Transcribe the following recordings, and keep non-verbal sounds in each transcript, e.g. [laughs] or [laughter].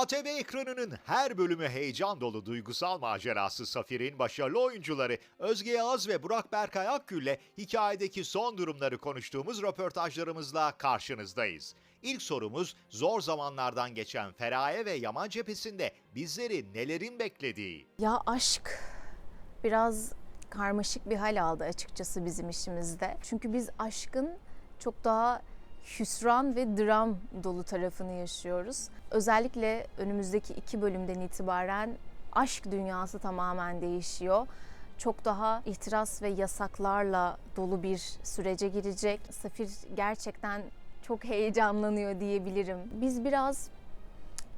ATV ekranının her bölümü heyecan dolu duygusal macerası Safir'in başarılı oyuncuları Özge Yağız ve Burak Berkay Akgül'le hikayedeki son durumları konuştuğumuz röportajlarımızla karşınızdayız. İlk sorumuz zor zamanlardan geçen Feraye ve Yaman cephesinde bizleri nelerin beklediği. Ya aşk biraz karmaşık bir hal aldı açıkçası bizim işimizde. Çünkü biz aşkın çok daha hüsran ve dram dolu tarafını yaşıyoruz. Özellikle önümüzdeki iki bölümden itibaren aşk dünyası tamamen değişiyor. Çok daha ihtiras ve yasaklarla dolu bir sürece girecek. Safir gerçekten çok heyecanlanıyor diyebilirim. Biz biraz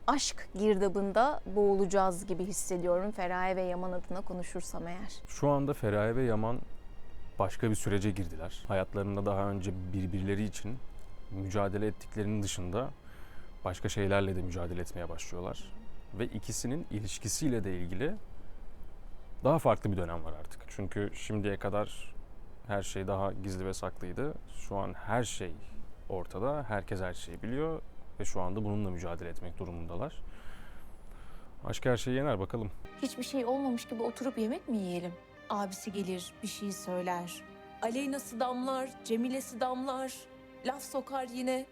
aşk girdabında boğulacağız gibi hissediyorum Feraye ve Yaman adına konuşursam eğer. Şu anda Feraye ve Yaman başka bir sürece girdiler. Hayatlarında daha önce birbirleri için mücadele ettiklerinin dışında başka şeylerle de mücadele etmeye başlıyorlar. Ve ikisinin ilişkisiyle de ilgili daha farklı bir dönem var artık. Çünkü şimdiye kadar her şey daha gizli ve saklıydı. Şu an her şey ortada, herkes her şeyi biliyor ve şu anda bununla mücadele etmek durumundalar. Aşk her şeyi yener bakalım. Hiçbir şey olmamış gibi oturup yemek mi yiyelim? Abisi gelir, bir şey söyler. Aleyna'sı damlar, Cemile'si damlar. Laf sokar yine.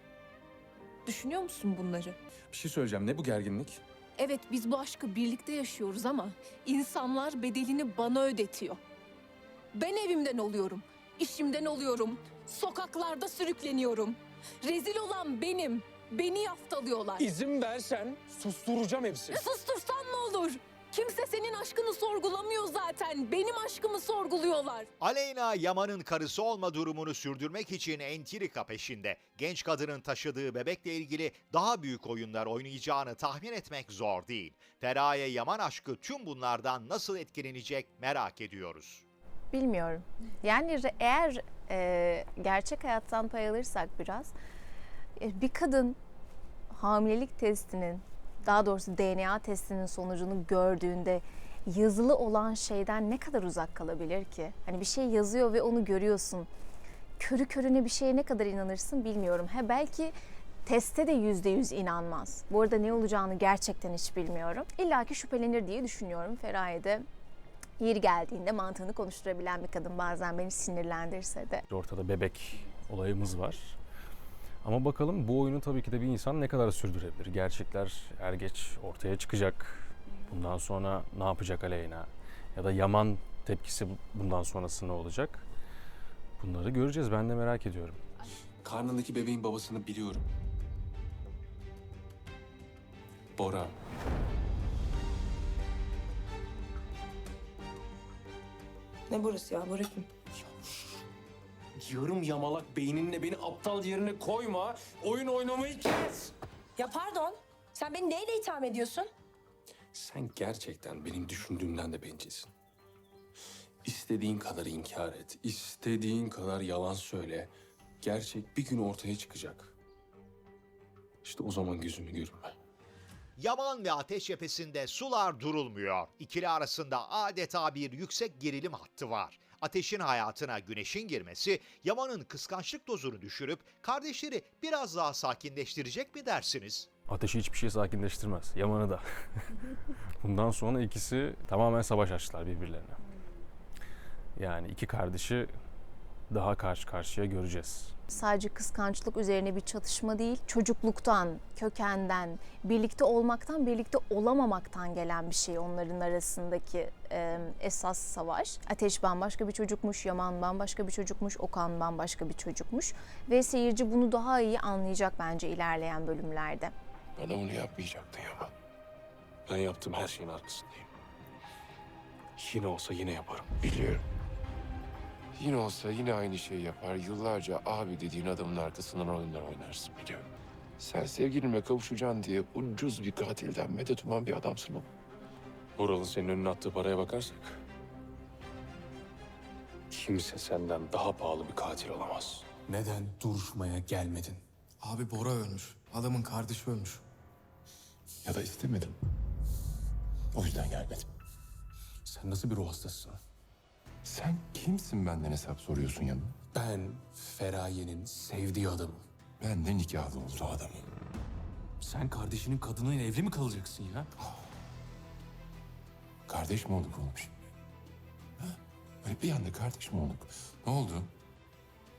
Düşünüyor musun bunları? Bir şey söyleyeceğim. Ne bu gerginlik? Evet biz bu aşkı birlikte yaşıyoruz ama insanlar bedelini bana ödetiyor. Ben evimden oluyorum, işimden oluyorum, sokaklarda sürükleniyorum. Rezil olan benim. Beni yaftalıyorlar. İzin versen susturacağım hepsini. Sustursan ne olur? Kimse senin aşkını sorgulamıyor zaten. Benim aşkımı sorguluyorlar. Aleyna Yaman'ın karısı olma durumunu sürdürmek için entrika peşinde. Genç kadının taşıdığı bebekle ilgili daha büyük oyunlar oynayacağını tahmin etmek zor değil. Feraye Yaman aşkı tüm bunlardan nasıl etkilenecek merak ediyoruz. Bilmiyorum. Yani eğer e, gerçek hayattan pay alırsak biraz, e, bir kadın hamilelik testinin, daha doğrusu DNA testinin sonucunu gördüğünde yazılı olan şeyden ne kadar uzak kalabilir ki? Hani bir şey yazıyor ve onu görüyorsun. Körü körüne bir şeye ne kadar inanırsın bilmiyorum. Ha belki teste de yüzde yüz inanmaz. Bu arada ne olacağını gerçekten hiç bilmiyorum. İlla ki şüphelenir diye düşünüyorum. Feraye de geldiğinde mantığını konuşturabilen bir kadın bazen beni sinirlendirse de. Ortada bebek olayımız var. Ama bakalım bu oyunu tabii ki de bir insan ne kadar sürdürebilir? Gerçekler er geç ortaya çıkacak. Bundan sonra ne yapacak Aleyna? Ya da Yaman tepkisi bundan sonrası ne olacak? Bunları göreceğiz. Ben de merak ediyorum. Karnındaki bebeğin babasını biliyorum. Bora. Ne burası ya? Bora kim? Yarım yamalak beyninle beni aptal yerine koyma. Oyun oynamayı kes. Ya pardon. Sen beni neyle itham ediyorsun? Sen gerçekten benim düşündüğümden de bencilsin. İstediğin kadar inkar et. istediğin kadar yalan söyle. Gerçek bir gün ortaya çıkacak. İşte o zaman gözümü görünme. Yaman ve Ateş cephesinde sular durulmuyor. İkili arasında adeta bir yüksek gerilim hattı var. Ateş'in hayatına güneşin girmesi Yaman'ın kıskançlık dozunu düşürüp kardeşleri biraz daha sakinleştirecek mi dersiniz? Ateşi hiçbir şey sakinleştirmez. Yaman'ı da. [laughs] Bundan sonra ikisi tamamen savaş açtılar birbirlerine. Yani iki kardeşi daha karşı karşıya göreceğiz. Sadece kıskançlık üzerine bir çatışma değil, çocukluktan, kökenden, birlikte olmaktan, birlikte olamamaktan gelen bir şey onların arasındaki e, esas savaş. Ateş bambaşka bir çocukmuş, Yaman bambaşka bir çocukmuş, Okan bambaşka bir çocukmuş ve seyirci bunu daha iyi anlayacak bence ilerleyen bölümlerde. Bana onu yapmayacaktın Yaman. Ben yaptığım her şeyin arkasındayım. Yine olsa yine yaparım. Biliyorum. Yine olsa yine aynı şeyi yapar. Yıllarca abi dediğin adamın arkasından oyunlar oynarsın biliyorum. Sen sevgilinle kavuşacaksın diye ucuz bir katilden medet uman bir adamsın oğlum. Buralı senin önüne attığı paraya bakarsak... Kimse senden daha pahalı bir katil olamaz. Neden duruşmaya gelmedin? Abi Bora ölmüş. Adamın kardeşi ölmüş. Ya da istemedim. O yüzden gelmedim. Sen nasıl bir ruh hastasısın? Sen kimsin benden hesap soruyorsun yanına? Ben Feraye'nin sevdiği adamım. Ben de nikahlı olduğu adamım. Sen kardeşinin kadınıyla evli mi kalacaksın ya? Kardeş mi olduk oğlum şimdi? Ha? Böyle bir anda kardeş mi olduk? Ne oldu?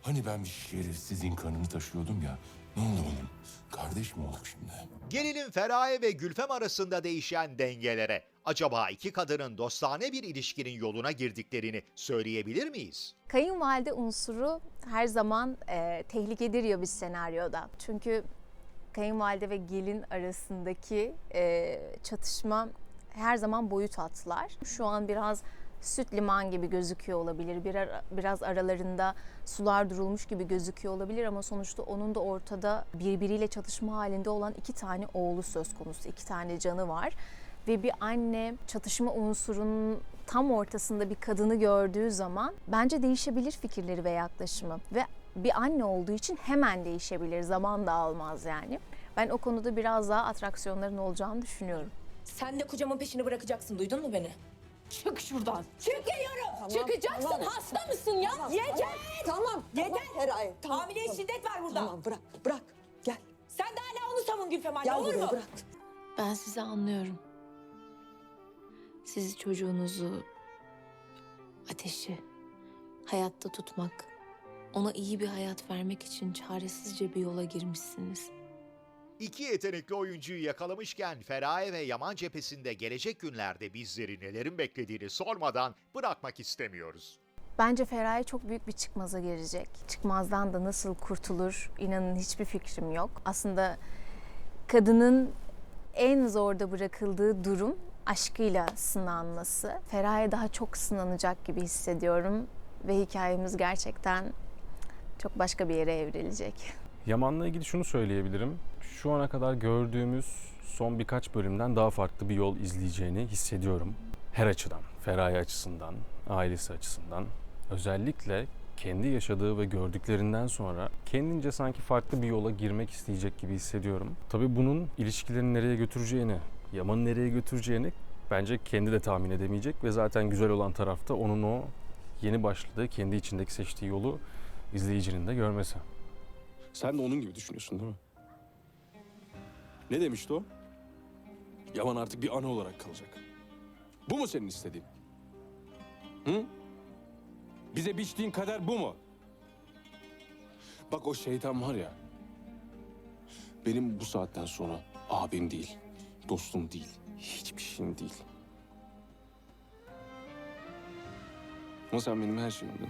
Hani ben bir şerefsizin kanını taşıyordum ya. Ne oldu oğlum? Kardeş mi olduk şimdi? Gelinin Feraye ve Gülfem arasında değişen dengelere acaba iki kadının dostane bir ilişkinin yoluna girdiklerini söyleyebilir miyiz? Kayınvalide unsuru her zaman e, tehlikedir ya bir senaryoda. Çünkü kayınvalide ve gelin arasındaki e, çatışma her zaman boyut atlar. Şu an biraz süt liman gibi gözüküyor olabilir. Bir ara- biraz aralarında sular durulmuş gibi gözüküyor olabilir ama sonuçta onun da ortada birbiriyle çatışma halinde olan iki tane oğlu söz konusu. iki tane canı var. Ve bir anne çatışma unsurunun tam ortasında bir kadını gördüğü zaman bence değişebilir fikirleri ve yaklaşımı. Ve bir anne olduğu için hemen değişebilir. Zaman da almaz yani. Ben o konuda biraz daha atraksiyonların olacağını düşünüyorum. Sen de kocamın peşini bırakacaksın. Duydun mu beni? Çık şuradan. Çıkıyorum. Çıkacaksın. Hasta mısın ya? Yeter. Tamam. Yeter. Tamam Feraye. Tamam. Hamileye tamam. şiddet var burada. Tamam bırak. Bırak. Gel. Sen de hala onu savun Gülfem anne Gel olur buraya mu? bırak. Ben sizi anlıyorum. Sizi çocuğunuzu, ateşi hayatta tutmak, ona iyi bir hayat vermek için çaresizce bir yola girmişsiniz. İki yetenekli oyuncuyu yakalamışken Feraye ve Yaman cephesinde gelecek günlerde bizleri nelerin beklediğini sormadan bırakmak istemiyoruz. Bence Feraye çok büyük bir çıkmaza girecek. Çıkmazdan da nasıl kurtulur inanın hiçbir fikrim yok. Aslında kadının en zorda bırakıldığı durum aşkıyla sınanması. Feraye daha çok sınanacak gibi hissediyorum ve hikayemiz gerçekten çok başka bir yere evrilecek. Yaman'la ilgili şunu söyleyebilirim. Şu ana kadar gördüğümüz son birkaç bölümden daha farklı bir yol izleyeceğini hissediyorum. Her açıdan, Feraye açısından, ailesi açısından. Özellikle kendi yaşadığı ve gördüklerinden sonra kendince sanki farklı bir yola girmek isteyecek gibi hissediyorum. Tabii bunun ilişkilerini nereye götüreceğini, Yaman'ı nereye götüreceğini bence kendi de tahmin edemeyecek ve zaten güzel olan tarafta onun o yeni başladığı, kendi içindeki seçtiği yolu izleyicinin de görmesi. Sen de onun gibi düşünüyorsun değil mi? Ne demişti o? Yaman artık bir ana olarak kalacak. Bu mu senin istediğin? Hı? Bize biçtiğin kader bu mu? Bak o şeytan var ya. Benim bu saatten sonra abim değil, dostum değil, hiçbir şeyim değil. Ama sen benim her şeyimdin.